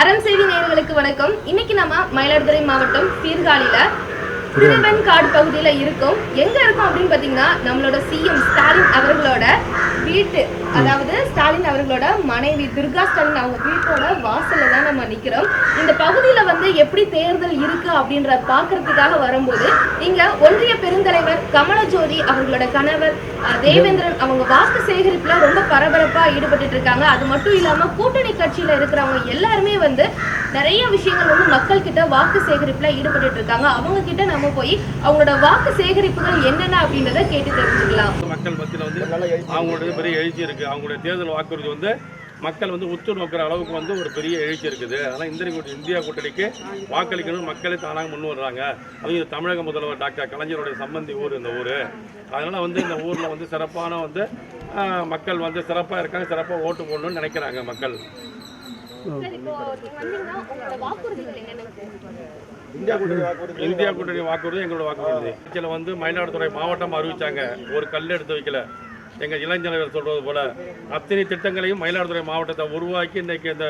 அறம் செய்தி நேயர்களுக்கு வணக்கம். இன்னைக்கு நம்ம மயிலாடுதுறை மாவட்டம் சீர்காழியில திருவெண்காடு பகுதியில இருக்கும். எங்கே இருக்கும் அப்படின்னு பார்த்தீங்கன்னா நம்மளோட சிஎம் ஸ்டாலின் அவர்களோட வீட்டு அதாவது ஸ்டாலின் அவர்களோட மனைவி துர்கா ஸ்டாலின் அவங்க வீட்டோட வாசலில் தான் நம்ம நிற்கிறோம் இந்த பகுதியில வந்து எப்படி தேர்தல் இருக்கு அப்படின்ற பாக்குறதுக்காக வரும்போது இங்கே ஒன்றிய பெருந்தலைவர் கமலஜோதி அவர்களோட கணவர் தேவேந்திரன் அவங்க வாக்கு சேகரிப்புல ரொம்ப பரபரப்பா ஈடுபட்டு இருக்காங்க. அது மட்டும் இல்லாம கூட்டணி கட்சியில இருக்கிறவங்க எல்லாருமே வந்து நிறைய விஷயங்கள் வந்து மக்கள் கிட்ட வாக்கு சேகரிப்புல ஈடுபட்டு இருக்காங்க. அவங்க கிட்ட நம்ம போய் அவங்களோட வாக்கு சேகரிப்புகள் என்னென்ன அப்படின்றத கேட்டு தெரிஞ்சுக்கலாம். மக்கள் மத்தியில் வந்து அவங்களுடைய பெரிய எழுச்சி இருக்குது அவங்களுடைய தேர்தல் வாக்குறுதி வந்து மக்கள் வந்து உற்று நோக்கிற அளவுக்கு வந்து ஒரு பெரிய எழுச்சி இருக்குது. அதனால் இந்திய கூட்டணி இந்தியா கூட்டணிக்கு வாக்களிக்கணும் மக்களே தானாக முன் வர்றாங்க. அதுவும் தமிழக முதல்வர் டாக்டர் கலைஞருடைய சம்பந்தி ஊர் இந்த ஊர். அதனால் வந்து இந்த ஊரில் வந்து சிறப்பான வந்து மக்கள் வந்து சிறப்பாக இருக்காங்க சிறப்பாக ஓட்டு போடணும்னு நினைக்கிறாங்க மக்கள். இந்தியா கூட்டணி வாக்குறுதி இந்தியா கூட்டணி எங்களோட வாக்குறுதி. இதில் வந்து மயிலாடுதுறை மாவட்டம் அறிவிச்சாங்க. ஒரு கல் எடுத்து வைக்கல. எங்கள் இளைஞர்கள் சொல்றது போல அத்தனை திட்டங்களையும் மயிலாடுதுறை மாவட்டத்தை உருவாக்கி இன்னைக்கு இந்த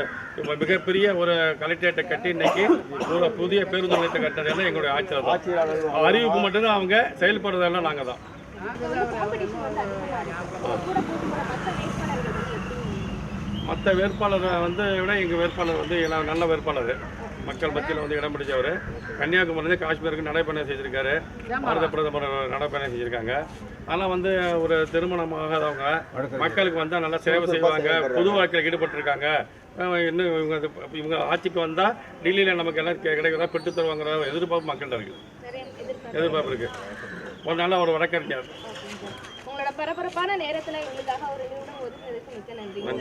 மிகப்பெரிய ஒரு கலெக்டரேட்டை கட்டி இன்னைக்கு ஒரு புதிய பேருந்து நிலையத்தை கட்டினது எங்களுடைய ஆட்சியில் தான். அறிவிப்பு மட்டும்தான் அவங்க செயல்படுறதெல்லாம் நாங்கள் தான். மற்ற வேட்பாளரை வந்து விட எங்கள் வேட்பாளர் வந்து நல்ல வேட்பாளர். மக்கள் மத்தியில் வந்து இடம் பிடிச்சவர். கன்னியாகுமரியிலேருந்து காஷ்மீருக்கு நடைபயணம் செஞ்சுருக்காரு. பாரத பிரதமர் நடைபயணம் செஞ்சுருக்காங்க. ஆனால் வந்து ஒரு திருமணமாகாதவங்க மக்களுக்கு வந்தால் நல்லா சேவை செய்வாங்க பொது வாழ்க்கையில் ஈடுபட்டிருக்காங்க. இன்னும் இவங்க இவங்க ஆட்சிக்கு வந்தால் டெல்லியில் நமக்கு எல்லாம் கிடைக்கிறதா பெற்று தருவாங்கிற எதிர்பார்ப்பு மக்கள்கிட்ட இருக்குது எதிர்பார்ப்பு. இருக்குது ஒரு நல்ல ஒரு வழக்கறிஞர். பரபரப்பான நேரத்துல எங்களுக்காக ஒரு நிமிடம் ஒதுக்குனதுக்கு மிக்க நன்றி.